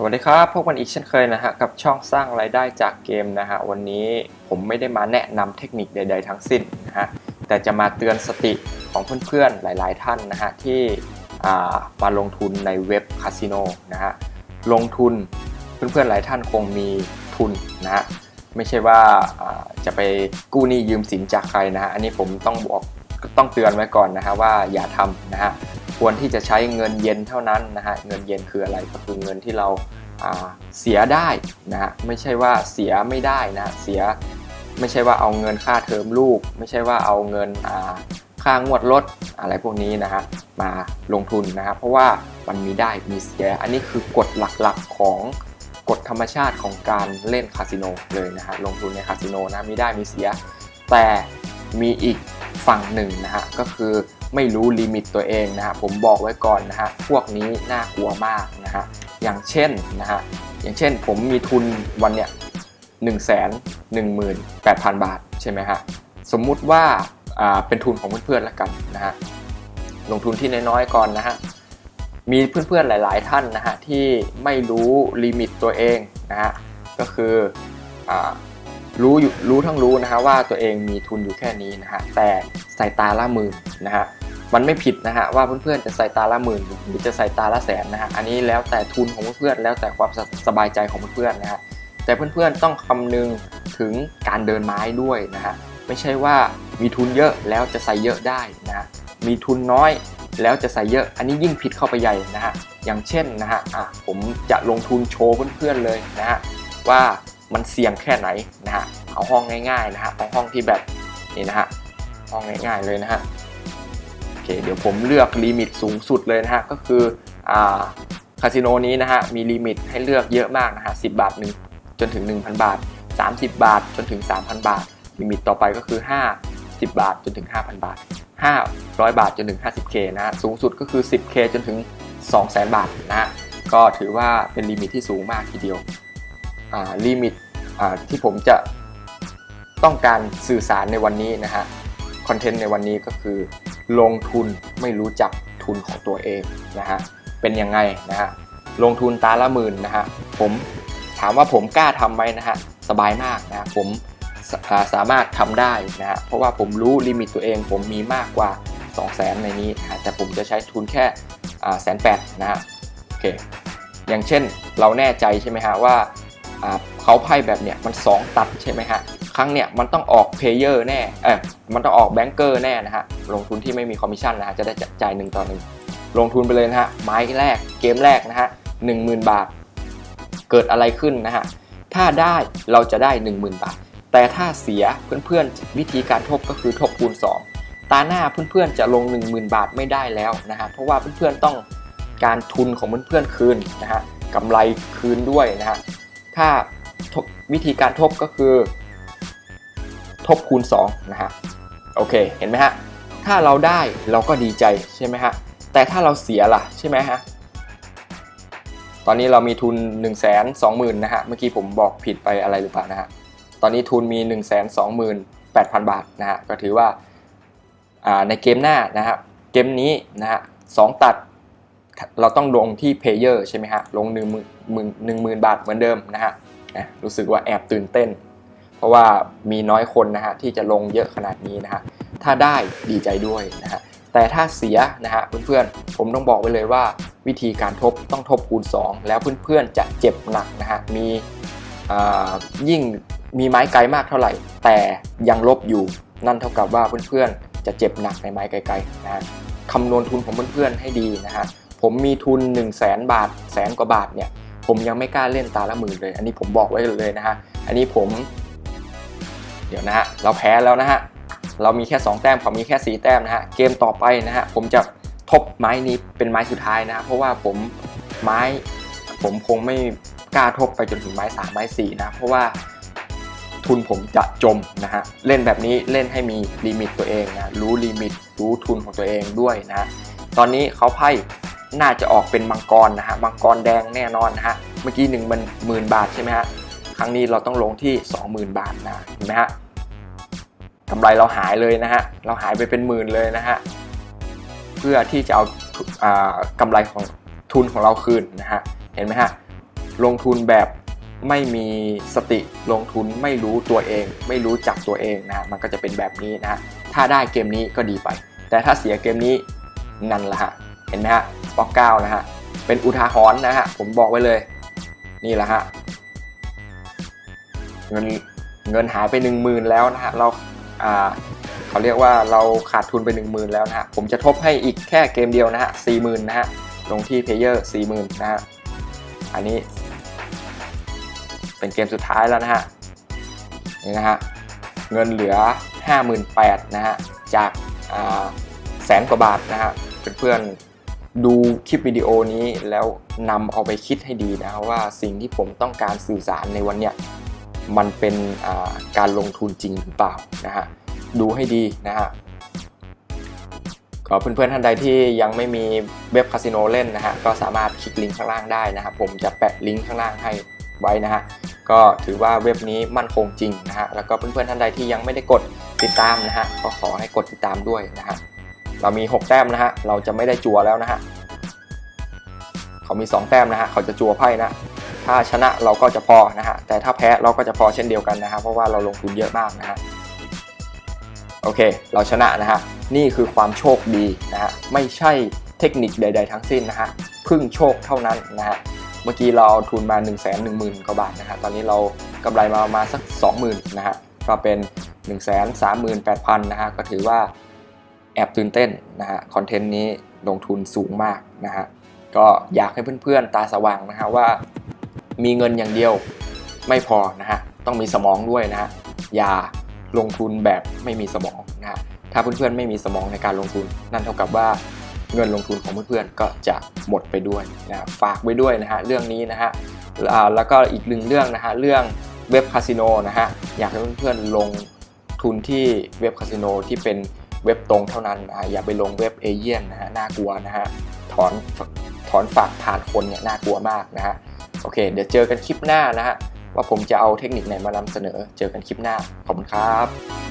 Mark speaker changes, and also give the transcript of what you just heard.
Speaker 1: สวัสดีครับพบกันอีกเช่นเคยนะฮะกับช่องสร้างรายได้จากเกมนะฮะวันนี้ผมไม่ได้มาแนะนำเทคนิคใด ๆ ทั้งสิ้นนะฮะแต่จะมาเตือนสติของเพื่อนๆหลาย ๆ ท่านนะฮะที่มาลงทุนในเว็บคาสิโนนะฮะลงทุนเพื่อนๆหลายท่านคงมีทุนนะฮะไม่ใช่ว่าจะไปกู้หนี้ยืมสินจากใครนะฮะอันนี้ผมต้องบอกต้องเตือนไว้ก่อนนะฮะว่าอย่าทำนะฮะ ควรที่จะใช้เงินเย็นเท่านั้นนะฮะเงินเย็นคืออะไรก็คือเงินที่เราเสียได้นะฮะไม่ใช่ว่าเสียไม่ได้นะเสียไม่ใช่ว่าเอาเงินค่าเทอมลูก ไม่ใช่ว่าเอาเงินค่างวดรถอะไรพวกนี้นะฮะมาลงทุนนะฮะเพราะว่ามันมีได้มีเสีย อันนี้คือกฎหลักๆของกฎธรรมชาติของการเล่นคาสิโนเลยนะฮะลงทุนในคาสิโนนะมีได้มีเสีย แต่มีอีกฝั่งหนึ่งนะฮะก็คือ ไม่รู้ลิมิตตัวเองนะฮะผมบอกไว้ก่อนนะฮะพวกนี้น่ากลัวมากนะฮะอย่างเช่นนะฮะอย่างเช่นผมมีทุนวันเนี้ยหนึ่งแสนหนึ่งหมื่นแปดพันบาทใช่ไหมฮะสมมุติว่าอ่าเป็นทุนของเพื่อนๆแล้วกันนะฮะลงทุนที่น้อยๆก่อนนะฮะมีเพื่อนๆหลายๆท่านนะฮะที่ไม่รู้ลิมิตตัวเองนะฮะก็คืออ่า รู้อยู่รู้ทั้งรู้นะฮะว่าตัวเองมีทุนอยู่แค่นี้นะฮะแต่ใส่ตาละหมื่นนะฮะมันไม่ผิดนะฮะว่าเพื่อนๆจะใส่ตาละหมื่นหรือจะใส่ตาละแสนนะฮะอันนี้แล้วแต่ทุนของเพื่อนๆแล้วแต่ความสบายใจของเพื่อนๆนะฮะแต่เพื่อนๆต้องคำนึงถึงการเดินไม้ด้วยนะฮะไม่ใช่ว่ามีทุนเยอะแล้วจะใส่เยอะได้นะฮะมีทุนน้อยแล้วจะใส่เยอะ อันนี้ยิ่งผิดเข้าไปใหญ่นะฮะอย่างเช่นนะฮะอะผมจะลงทุนโชว์เพื่อนๆเลยนะฮะว่า มันเสี่ยงแค่ไหนนะฮะเอาห้องง่ายๆนะฮะเอาห้องที่แบบนี่นะฮะห้องง่ายๆเลยนะฮะโอเคเดี๋ยวผมเลือกลิมิตสูงสุดเลยนะฮะก็คืออ่าคาสิโนนี้นะฮะมีลิมิตให้เลือกเยอะมากนะฮะ10บาทหนึ่งจนถึง 1,000 บาท 30 บาทจนถึง 3,000 บาท ลิมิตต่อไปก็คือ 5 10 บาทจนถึง 5,000 บาท 500 บาทจนถึง 50k นะฮะสูงสุดก็คือ 10k จนถึง 200,000 บาทนะฮะก็ถือว่าเป็นลิมิตที่สูงมากทีเดียวลิมิต ที่ผมจะต้องการสื่อสารในวันนี้นะฮะคอนเทนต์ในวันนี้ก็คือ ลงทุนไม่รู้จักทุนของตัวเองนะฮะเป็นยังไงนะฮะลงทุนตาละหมื่นนะฮะผมถามว่าผมกล้าทำไหมนะฮะสบายมากนะผมสาสามารถทำได้นะฮะเพราะว่าผมรู้ลิมิตตัวเอง ผมมีมากกว่า 2 0 0แสนในนี้นะะแต่ผมจะใช้ทุนแค่แสนแปดนะฮะโอเคอย่างเช่นเราแน่ใจใช่ไหมฮะว่า เขาไพ่แบบเนี้ยมัน 2 ตัดใช่ไหมฮะ ครั้งเนี้ยมันต้องออกเพเยอร์แน่ เออมันต้องออกแบงเกอร์แน่นะฮะ ลงทุนที่ไม่มีคอมมิชชั่นนะฮะ จะได้จ่ายหนึ่งต่อหนึ่งลงทุนไปเลยนะฮะ ไม้แรก เกมแรกนะฮะหนึ่งหมื่นบาท เกิดอะไรขึ้นนะฮะ ถ้าได้เราจะได้ 10,000 บาท แต่ถ้าเสียเพื่อนๆวิธีการทบก็คือทบคูณ 2 ตาหน้าเพื่อนๆจะลง 10,000 บาทไม่ได้แล้วนะฮะ เพราะว่าเพื่อนๆต้องการทุนของเพื่อนๆคืนนะฮะกำไรคืนด้วยนะฮะ ถ้า วิธีการทบก็คือ ทบคูณ2นะฮะโอเคเห็นไหมฮะถ้าเราได้เราก็ดีใจใช่ไหมฮะแต่ถ้าเราเสียล่ะใช่ไหมฮะตอนนี้เรามีทุน 1 2 0 0 0 0นะฮะเมื่อกี้ผมบอกผิดไปอะไรหรือเปล่านะฮะตอนนี้ทุนมี 1 2 8 0 0 0 บาทนะฮะก็ถือว่าในเกมหน้านะฮะเกมนี้นะฮะสองตัด เราต้องลงที่เพลเยอร์ใช่ไหมฮะ ลงหนึ่งหมื่นหนึ่งหมื่นบาทเหมือนเดิมนะฮะ รู้สึกว่าแอบตื่นเต้น เพราะว่ามีน้อยคนนะฮะที่จะลงเยอะขนาดนี้นะฮะถ้าได้ดีใจด้วยนะฮะแต่ถ้าเสียนะฮะเพื่อนๆผมต้องบอกไว้เลยว่าวิธีการทบต้องทบคูณ 2 แล้วเพื่อนๆจะเจ็บหนักนะฮะมียิ่งมีไม้ไกลมากเท่าไหร่ แต่ยังลบอยู่นั่นเท่ากับว่าเพื่อนๆจะเจ็บหนักในไม้ไกลๆนะฮะคำนวณทุนของเพื่อนๆให้ดีนะฮะผมมีทุน 1 0 0 0 0แบาทแสนกว่าบาทเนี่ย ผมยังไม่กล้าเล่นตาละหมื่นเลย อันนี้ผมบอกไว้เลยนะฮะ อันนี้ผม เดี๋ยวนะฮะ เราแพ้แล้วนะฮะ เรามีแค่ 2 แต้มเขามีแค่ 4 แต้มนะฮะ เกมต่อไปนะฮะ ผมจะทบไม้นี้เป็นไม้สุดท้ายนะ เพราะว่าผมไม้ ผมคงไม่กล้าทบไปจนถึงไม้ 3 ไม้ 4 นะ เพราะว่าทุนผมจะจมนะฮะ เล่นแบบนี้เล่นให้มีลิมิตตัวเองนะ รู้ลิมิต รู้ทุนของตัวเองด้วยนะ ตอนนี้เขาไพ่น่าจะออกเป็นมังกรนะฮะ มังกรแดงแน่นอนนะฮะ เมื่อกี้หนึ่งมันหมื่นบาทใช่ไหมฮะครั้งนี้เราต้องลงที่ 20,000 บาทนะเห็นไหมฮะกำไรเราหายเลยนะฮะเราหายไปเป็นหมื่นเลยนะฮะเพื่อที่จะเอากำไรของทุนของเราคืนนะฮะเห็นไหมฮะลงทุนแบบไม่มีสติลงทุนไม่รู้ตัวเอง ไม่รู้จักตัวเองนะะมันก็จะเป็นแบบนี้นะะถ้าได้เกมนี้ก็ดีไป แต่ถ้าเสียเกมนี้นั่นแหละฮะเห็นไหมฮะปอกเก้านะฮะเป็นอุทาหรณ์นะฮะผมบอกไว้เลย นี่แหละฮะเงินเงินหายไป1 0,000แล้วนะฮะเราอ่าเขาเรียกว่าเราขาดทุนไป1 0,000แล้วนะฮะผมจะทบให้อีกแค่เกมเดียวนะฮะ40,000นะฮะลงที่เพลเยอร์40,000นะฮะอันนี้ เป็นเกมสุดท้ายแล้วนะฮะนี่นะฮะเงินเหลือ 58,000นะฮะจากแสนกว่าบาทนะฮะเพื่อนๆ ดูคลิปวิดีโอนี้แล้วนำเอาไปคิดให้ดีนะว่าสิ่งที่ผมต้องการสื่อสารในวันเนี้ยมันเป็นการลงทุนจริงหรือเปล่านะฮะดูให้ดีนะฮะก็เพื่อนๆท่านใดที่ยังไม่มีเว็บคาสิโนเล่นนะฮะก็สามารถคลิกลิงก์ข้างล่างได้นะครับผมจะแปะลิงก์ข้างล่างให้ไว้นะฮะก็ถือว่าเว็บนี้มั่นคงจริงนะฮะแล้วก็เพื่อนๆท่านใดที่ยังไม่ได้กดติดตามนะฮะก็ขอให้กดติดตามด้วยนะฮะ เรามี 6 แต้มนะฮะ เราจะไม่ได้จัวแล้วนะฮะ เขามี 2 แต้มนะฮะ เขาจะจัวไพ่นะ ถ้าชนะเราก็จะพอนะฮะ แต่ถ้าแพ้เราก็จะพอเช่นเดียวกันนะฮะ เพราะว่าเราลงทุนเยอะมากนะฮะ โอเค เราชนะนะฮะ นี่คือความโชคดีนะฮะ ไม่ใช่เทคนิคใด ๆ ทั้งสิ้นนะฮะ พึ่งโชคเท่านั้นนะฮะ เมื่อกี้เราเอาทุนมา 1 1 0 0 0 0กว่าบาทนะฮะ ตอนนี้เรากำไรมาประมาณสัก 20,000นะฮะ ก็เป็น 1 3 8 0 0 0นะฮะ ก็ถือว่า อบตื่นเต้นนะฮะคอนเทนต์นี้ลงทุนสูงมากนะฮะก็อยากให้เพื่อนๆตาสว่างนะฮะว่า มีเงินอย่างเดียวไม่พอนะฮะต้องมีสมองด้วยนะฮะอย่าลงทุนแบบไม่มีสมองนะฮะถ้าเพื่อนๆไม่มีสมองในการลงทุน นั่นเท่ากับว่าเงินลงทุนของเพื่อนๆก็จะหมดไปด้วยนะฝากไว้ด้วยนะฮะเรื่องนี้นะฮะแล้วก็อีกหนึ่งเรื่องนะฮะเรื่องเว็บคาสิโนนะฮะอยากให้เพื่อนๆลงทุนที่เว็บคาสิโนที่เป็น เว็บตรงเท่านั้นนะอย่าไปลงเว็บเอเย่นนะฮะน่ากลัวนะฮะถอนถอนฝากผ่านคนเนี่ยน่ากลัวมากนะฮะโอเค เดี๋ยวเจอกันคลิปหน้านะฮะว่าผมจะเอาเทคนิคไหนมานำเสนอเจอกันคลิปหน้าขอบคุณครับ